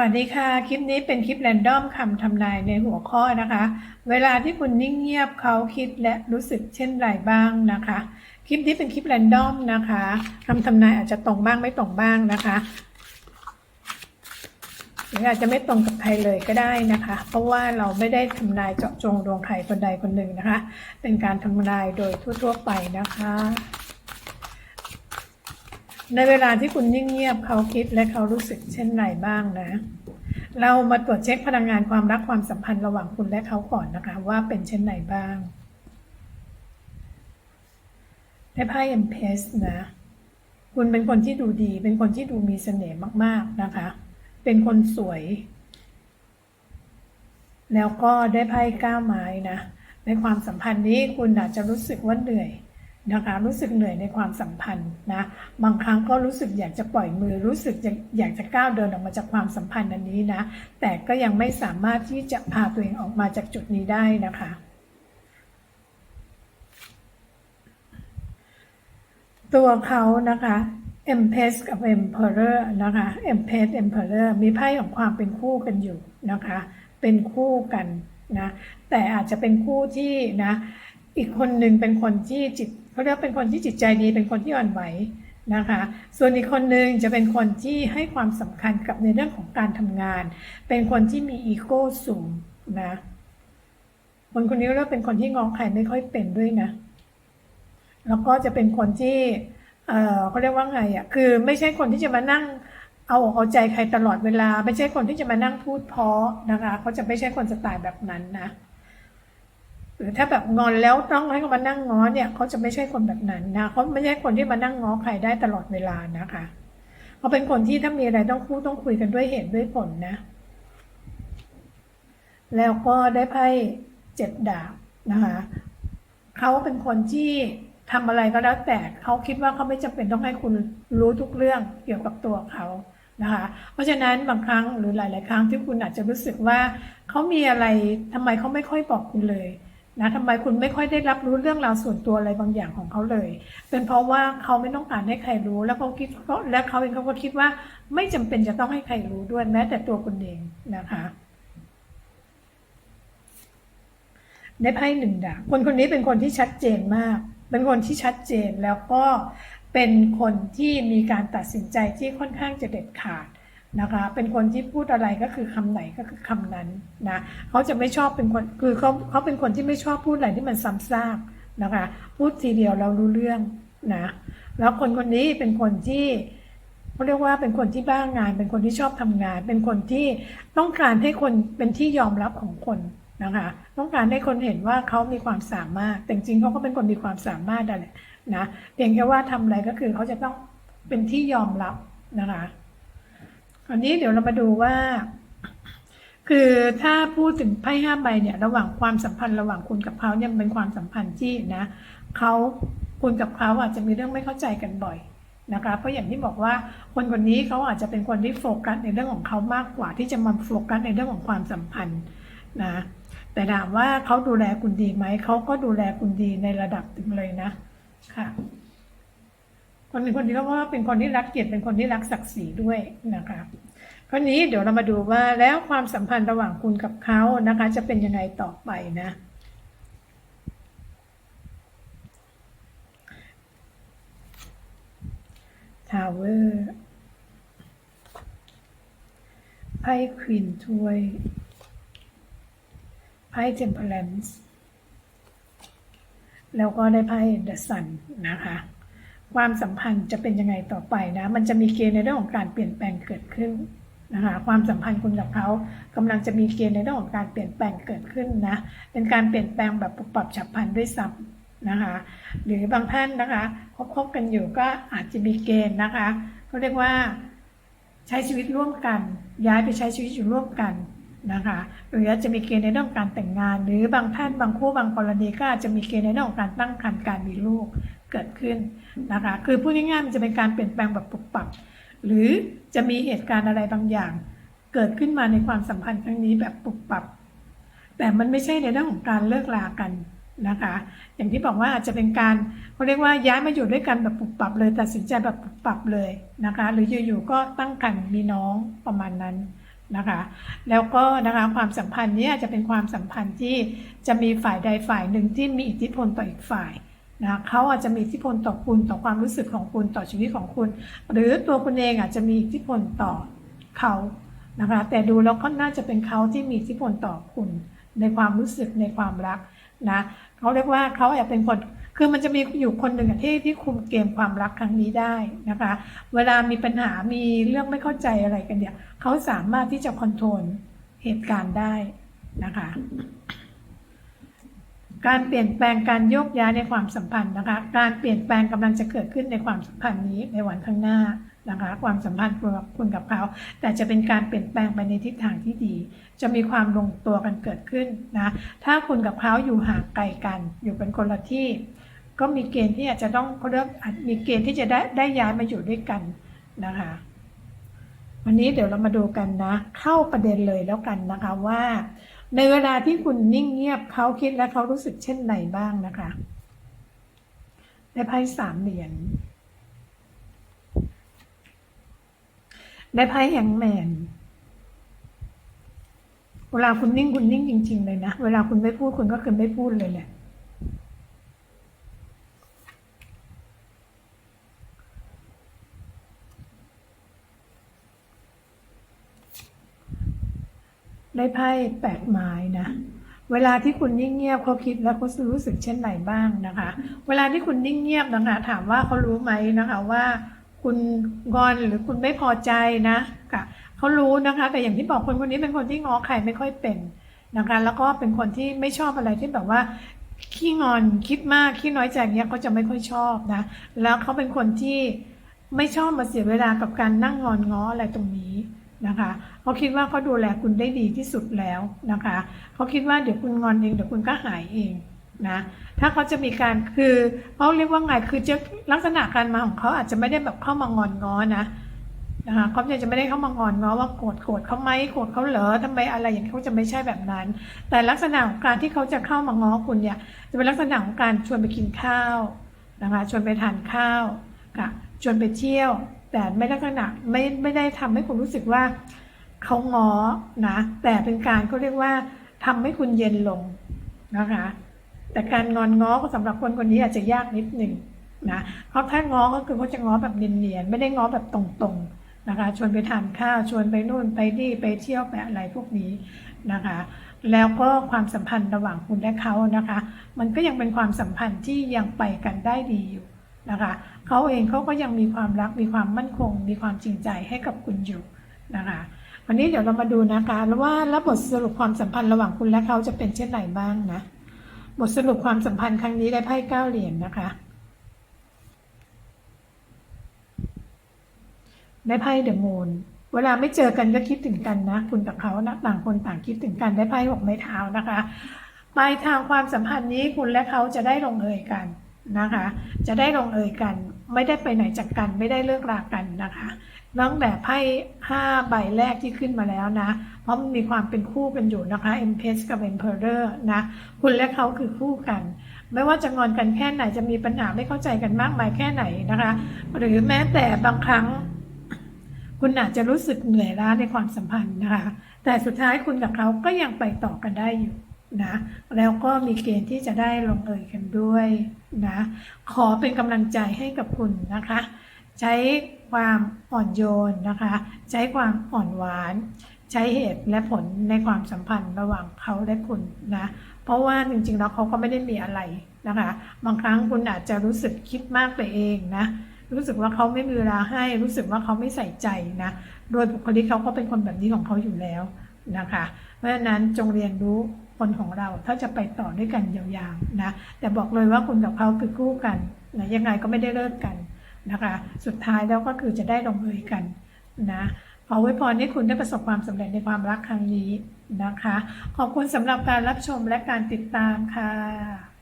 วัสดีค่ะ คลิปนี้เป็นคลิปแรนดอมคำทำนายในหัวข้อนะคะ เวลาที่คุณนิ่งเงียบเขาคิดและรู้สึกเช่นไรบ้างนะคะ คลิปนี้เป็นคลิปแรนดอมนะคะคำทำนายอาจจะตรงบ้างไม่ตรงบ้างนะคะหรืออาจจะไม่ตรงกับใครเลยก็ได้นะคะ เพราะว่าเราไม่ได้ทำนายเจาะจงดวงใครคนใดคนหนึ่งนะคะ เป็นการทำนายโดยทั่วๆไปนะคะ ในเวลาที่คุณนิ่งเงียบเขาคิดและเขารู้สึกเช่นไรบ้างนะ เรามาตรวจเช็คพลังงานความรักความสัมพันธ์ระหว่างคุณและเขาก่อนนะคะ ว่าเป็นเช่นไหนบ้างได้ไพ่เอ็มเพสนะ คุณเป็นคนที่ดูดี เป็นคนที่ดูมีเสน่ห์มาก ๆนะคะ เป็นคนสวย แล้วก็ได้ไพ่ก้าไม้นะ ในความสัมพันธ์นี้คุณอาจจะรู้สึกว่าเหนื่อย นะคะรู้สึกเหนื่อยในความสัมพันธ์นะบางครั้งก็รู้สึกอยากจะปล่อยมือรู้สึกอยากจะก้าวเดินออกมาจากความสัมพันธ์อันนี้นะ แต่ก็ยังไม่สามารถที่จะพาตัวเองออกมาจากจุดนี้ได้นะคะตัวเขานะคะ Empress กับ Emperor นะคะ Empress Emperor มีไพ่ของความเป็นคู่กันอยู่นะคะ เป็นคู่กันนะ แต่อาจจะเป็นคู่ที่นะ อีกคนหนึ่งเป็นคนที่จิตเขาเรียกเป็นคนที่จิตใจดีเป็นคนที่อ่อนไหวนะคะ ส่วนอีกคนหนึ่งจะเป็นคนที่ให้ความสำคัญกับในเรื่องของการทำงาน เป็นคนที่มีอีโก้สูงนะคนคนนี้เรียกเป็นคนที่งองใครไม่ค่อยเป็นด้วยนะ แล้วก็จะเป็นคนที่เออเขาเรียกว่าไงอะคือไม่ใช่คนที่จะมานั่งเอาอกเอาใจใครตลอดเวลา ไม่ใช่คนที่จะมานั่งพูดเพราะนะคะเขาจะไม่ใช่คนสไตล์แบบนั้นนะ หรือถ้าแบบงอนแล้วต้องให้เขามานั่งง้อเนี่ยเขาจะไม่ใช่คนแบบนั้นนะเขาไม่ใช่คนที่มานั่งง้อใครได้ตลอดเวลานะคะเขาเป็นคนที่ถ้ามีอะไรต้องพูดต้องคุยกันด้วยเหตุด้วยผลนะ แล้วก็ได้ไพ่เจ็ดดาบนะคะเขาเป็นคนที่ทำอะไรก็แล้วแต่เขาคิดว่าเขาไม่จำเป็นต้องให้คุณรู้ทุกเรื่องเกี่ยวกับตัวเขานะคะเพราะฉะนั้นบางครั้งหรือหลาย ๆ ครั้งที่คุณอาจจะรู้สึกว่าเขามีอะไรทำไมเขาไม่ค่อยบอกคุณเลย นะทำไมคุณไม่ค่อยได้รับรู้เรื่องราวส่วนตัวอะไรบางอย่างของเขาเลย เป็นเพราะว่าเขาไม่ต้องการให้ใครรู้ แล้วเขาคิดและเขาเองเขาก็คิดว่า ไม่จำเป็นจะต้องให้ใครรู้ด้วยแม้แต่ตัวคุณเองนะคะได้ไพ่หนึ่งดาบคนคนนี้เป็นคนที่ชัดเจนมาก เป็นคนที่ชัดเจนแล้วก็เป็นคนที่มีการตัดสินใจที่ค่อนข้างจะเด็ดขาด นะคะ เป็นคนที่พูดอะไรก็คือคำไหนก็คือคำนั้นนะเขาจะไม่ชอบเป็นคนคือเขาเขาเป็นคนที่ไม่ชอบพูดอะไรที่มันซ้ำซากนะคะ พูดทีเดียวเรารู้เรื่องนะแล้วคนคนนี้เป็นคนที่เขาเรียกว่าเป็นคนที่บ้างงาน เป็นคนที่ชอบทำงาน เป็นคนที่ต้องการให้คนเป็นที่ยอมรับของคนนะคะต้องการให้คนเห็นว่าเขามีความสามารถแต่จริงเขาก็เป็นคนมีความสามารถนั่นแหละนะเพียงแค่ว่าทำอะไรก็คือเขาจะต้องเป็นที่ยอมรับนะคะ คราวนี้เดี๋ยวเรามาดูว่า คือถ้าพูดถึงไพ่ห้าใบเนี่ย ระหว่างความสัมพันธ์ระหว่างคุณกับเขาเนี่ยเป็นความสัมพันธ์ที่นะเขาคุณกับเขาอาจจะมีเรื่องไม่เข้าใจกันบ่อยนะคะเพราะอย่างที่บอกว่าคนคนนี้เขาอาจจะเป็นคนที่โฟกัสในเรื่องของเขามากกว่า ที่จะมาโฟกัสในเรื่องของความสัมพันธ์นะแต่ถามว่าเขาดูแลคุณดีไหมเขาก็ดูแลคุณดีในระดับถึงเลยนะค่ะ คนเป็นคนที่เขาว่าเป็นคนที่รักเกียรติเป็นคนที่รักศักดิ์ศรีด้วยนะคะคราวนี้เดี๋ยวเรามาดูว่าแล้วความสัมพันธ์ระหว่างคุณกับเขานะคะ จะเป็นยังไงต่อไปนะทาวเวอร์ไพ่ควีนถ้วยไพ่เทมเพลนส์แล้วก็ได้ไพ่เดอะซันนะคะ ความสัมพันธ์จะเป็นยังไงต่อไปนะ มันจะมีเกณฑ์ในเรื่องของการเปลี่ยนแปลงเกิดขึ้นนะคะความสัมพันธ์คุณกับเขากำลังจะมีเกณฑ์ในเรื่องของการเปลี่ยนแปลงเกิดขึ้นนะ เป็นการเปลี่ยนแปลงแบบปรับฉับพลันด้วยซ้ำนะคะ หรือบางท่านนะคะคบกันอยู่ก็อาจจะมีเกณฑ์นะคะเขาเรียกว่าใช้ชีวิตร่วมกัน ย้ายไปใช้ชีวิตอยู่ร่วมกันนะคะหรือจจะมีเกณฑ์ในเรื่องการแต่งงาน หรือบางท่านบางคู่บางกรณีก็อาจจะมีเกณฑ์ในเรื่องของการตั้งครรภ์การมีลูก เกิดขึ้นนะคะ คือพูดง่ายๆมันจะเป็นการเปลี่ยนแปลงแบบปุบปับ หรือจะมีเหตุการณ์อะไรบางอย่าง เกิดขึ้นมาในความสัมพันธ์ครั้งนี้แบบปุบปับ แต่มันไม่ใช่ในเรื่องของการเลิกลากันนะคะ อย่างที่บอกว่าอาจจะเป็นการเขาเรียกว่าย้ายมาอยู่ด้วยกันแบบปุบปับเลยตัดสินใจแบบปุบปับเลยนะคะ หรืออยู่ๆก็ตั้งครรภ์มีน้องประมาณนั้นนะคะ แล้วก็นะคะความสัมพันธ์นี้จะเป็นความสัมพันธ์ที่จะมีฝ่ายใดฝ่ายหนึ่งที่มีอิทธิพลต่ออีกฝ่าย นะเขาอาจจะมีอิทธิพลต่อคุณต่อความรู้สึกของคุณต่อชีวิตของคุณ หรือตัวคุณเองอาจจะมีอิทธิพลต่อเขานะคะแต่ดูแล้วก็น่าจะเป็นเขาที่มีอิทธิพลต่อคุณ ในความรู้สึกในความรักนะเขาเรียกว่าเขาอาจเป็นคนคือมันจะมีอยู่คนหนึ่งที่ที่คุมเกมความรักครั้งนี้ได้นะคะ เวลามีปัญหามีเรื่องไม่เข้าใจอะไรกันเนี่ยเขาสามารถที่จะคอนโทรลเหตุการณ์ได้นะคะ การเปลี่ยนแปลงการโยกย้ายในความสัมพันธ์นะคะ การเปลี่ยนแปลงกำลังจะเกิดขึ้นในความสัมพันธ์นี้ในวันข้างหน้านะคะ ความสัมพันธ์คุณกับคุณกับเขา แต่จะเป็นการเปลี่ยนแปลงไปในทิศทางที่ดี จะมีความลงตัวกันเกิดขึ้นนะ ถ้าคุณกับเขาอยู่ห่างไกลกัน อยู่เป็นคนละที่ ก็มีเกณฑ์ที่อาจจะต้องเขาเรียกมีเกณฑ์ที่จะได้ได้ย้ายมาอยู่ด้วยกันนะคะ วันนี้เดี๋ยวเรามาดูกันนะ เข้าประเด็นเลยแล้วกันนะคะว่า ในเวลาที่คุณนิ่งเงียบเขาคิดและเขารู้สึกเช่นไรบ้างนะคะ ในไพ่สามเหรียญในไพ่แฮงแมนเวลาคุณนิ่งคุณนิ่งจริง ๆ เลยนะ เวลาคุณไม่พูดคุณก็คือไม่พูดเลยแหล ได้ไพ่แปดไม้นะ เวลาที่คุณนิ่งเงียบเขาคิดแล้วเขารู้สึกเช่นไรบ้างนะคะ เวลาที่คุณนิ่งเงียบนะคะถามว่าเขารู้ไหมนะคะว่าคุณงอนหรือคุณไม่พอใจนะค่ะเขารู้นะคะ แต่อย่างที่บอกคนคนนี้เป็นคนที่งอใครไม่ค่อยเป็นนะคะ แล้วก็เป็นคนที่ไม่ชอบอะไรที่แบบว่าขี้งอนคิดมากขี้น้อยใจเนี้ยเขาจะไม่ค่อยชอบนะ แล้วเขาเป็นคนที่ไม่ชอบมาเสียเวลากับการนั่งงอนง้ออะไรตรงนี้ นะคะเขาคิดว่าเขาดูแลคุณได้ดีที่สุดแล้วนะคะเขาคิดว่าเดี๋ยวคุณงอนเองเดี๋ยวคุณก็หายเองนะถ้าเขาจะมีการคือเขาเรียกว่าไงคือจะลักษณะการมาของเขาอาจจะไม่ได้แบบเข้ามางอนง้อนะนะคะเขาจะไม่ได้เข้ามางอนง้อว่าโกรธโกรธเขาไหมโกรธเขาเหรอทำไมอะไรอย่างนี้เขาจะไม่ใช่แบบนั้น แต่ลักษณะของการที่เขาจะเข้ามาง้อคุณเนี่ยจะเป็นลักษณะของการชวนไปกินข้าวนะคะชวนไปทานข้าวค่ะชวนไปเที่ยว แต่ไม่ลักษณะไม่ไม่ได้ทำให้คุณรู้สึกว่าเขาง้อนะ แต่เป็นการเขาเรียกว่าทำให้คุณเย็นลงนะคะ แต่การงอนง้อสำหรับคนคนนี้อาจจะยากนิดหนึ่งนะเพราะถ้าง้อก็คือเขาจะง้อแบบเนียนๆไม่ได้ง้อแบบตรงๆนะคะ ชวนไปทานข้าวชวนไปนู่นไปนี่ไปเที่ยวไปอะไรพวกนี้นะคะ แล้วก็ความสัมพันธ์ระหว่างคุณและเขานะคะ มันก็ยังเป็นความสัมพันธ์ที่ยังไปกันได้ดีอยู่ นะคะเขาเองเขาก็ยังมีความรักมีความมั่นคง มีความจริงใจให้กับคุณอยู่นะคะวันนี้เดี๋ยวเรามาดูนะคะแล้วว่าแล้วบทสรุปความสัมพันธ์ระหว่างคุณและเขาจะเป็นเช่นไรบ้างนะบทสรุปความสัมพันธ์ครั้งนี้ได้ไพ่เก้าเหรียญนนะคะได้ไพ่เดอะมูนเวลาไม่เจอกันก็คิดถึงกันนะ คุณกับเขานะต่างคนต่างคิดถึงกันได้ไพ่หกไม้เท้านะคะปลายทางความสัมพันธ์นี้คุณและเขาจะได้ลงเอยกัน นะคะ จะได้ลงเอยกัน ไม่ได้ไปไหนจากกัน ไม่ได้เลิกรากันนะคะตั้งแต่ไพ่ห้าใบแรกที่ขึ้นมาแล้วนะ เพราะมันมีความเป็นคู่กันอยู่นะคะ Empress กับ Emperor นะ คุณและเขาคือคู่กัน ไม่ว่าจะงอนกันแค่ไหนจะมีปัญหาไม่เข้าใจกันมากมายแค่ไหนนะคะ หรือแม้แต่บางครั้ง คุณอาจจะรู้สึกเหนื่อยล้าในความสัมพันธ์นะคะ แต่สุดท้ายคุณกับเขาก็ยังไปต่อกันได้อยู่ นะแล้วก็มีเกณฑ์ที่จะได้ลงเอยกันด้วยนะขอเป็นกำลังใจให้กับคุณนะคะ ใช้ความอ่อนโยนนะคะ ใช้ความอ่อนหวาน ใช้เหตุและผลในความสัมพันธ์ระหว่างเขาและคุณนะเพราะว่าจริงๆแล้วเขาก็ไม่ได้มีอะไรนะคะ บางครั้งคุณอาจจะรู้สึกคิดมากไปเองนะรู้สึกว่าเขาไม่มีเวลาให้รู้สึกว่าเขาไม่ใส่ใจนะโดยบุคลิกเขาก็เป็นคนแบบนี้ของเขาอยู่แล้วนะคะ เพราะฉะนั้นจงเรียนรู้ คนของเราถ้าจะไปต่อด้วยกันยาวๆนะแต่บอกเลยว่าคุณกับเขาคือคู่กันนะยังไงก็ไม่ได้เลิกกันนะคะสุดท้ายแล้วก็คือจะได้ลงเอยกันนะขอไว้พรให้คุณได้ประสบความสำเร็จในความรักครั้งนี้นะคะ ขอบคุณสำหรับการรับชมและการติดตามค่ะ